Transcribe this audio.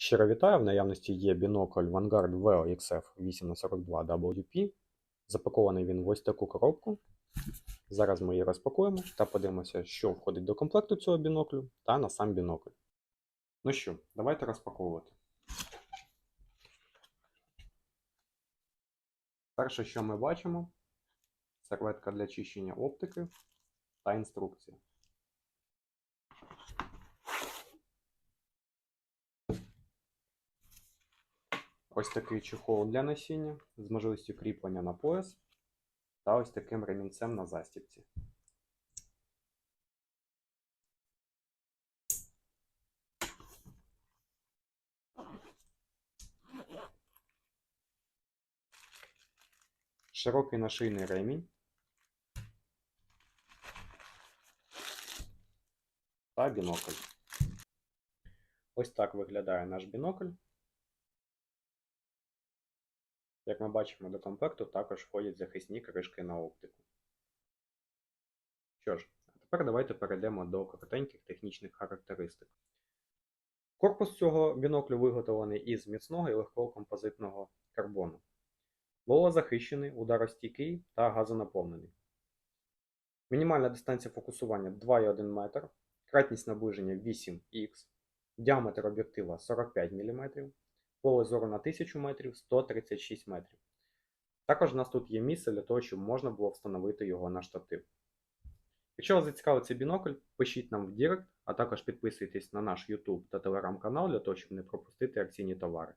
Щиро вітаю! В наявності є бінокль Vanguard Veo XF 8х42 WP. Запакований він в ось таку коробку. Зараз ми її розпакуємо та подивимося, що входить до комплекту цього біноклю та на сам бінокль. Ну що, давайте розпаковувати. Перше, що ми бачимо, серветка для чищення оптики та інструкція. Ось такий чехол для носіння з можливістю кріплення на пояс та ось таким ремінцем на застібці. Широкий нашийний ремінь та бінокль. Ось так виглядає наш бінокль. Як ми бачимо, до комплекту також входять захисні кришки на оптику. Що ж, а тепер давайте перейдемо до коротеньких технічних характеристик. Корпус цього біноклю виготовлений із міцного і легкого композитного карбону. Волозахищений, ударостійкий та газонаповнений. Мінімальна дистанція фокусування 2,1 метр, кратність наближення 8х, діаметр об'єктива 45 мм, поле зору на 1000 метрів 136 метрів. Також у нас тут є місце для того, щоб можна було встановити його на штатив. Якщо вас зацікавив цей бінокль, пишіть нам в Директ, а також підписуйтесь на наш YouTube та Telegram канал для того, щоб не пропустити акційні товари.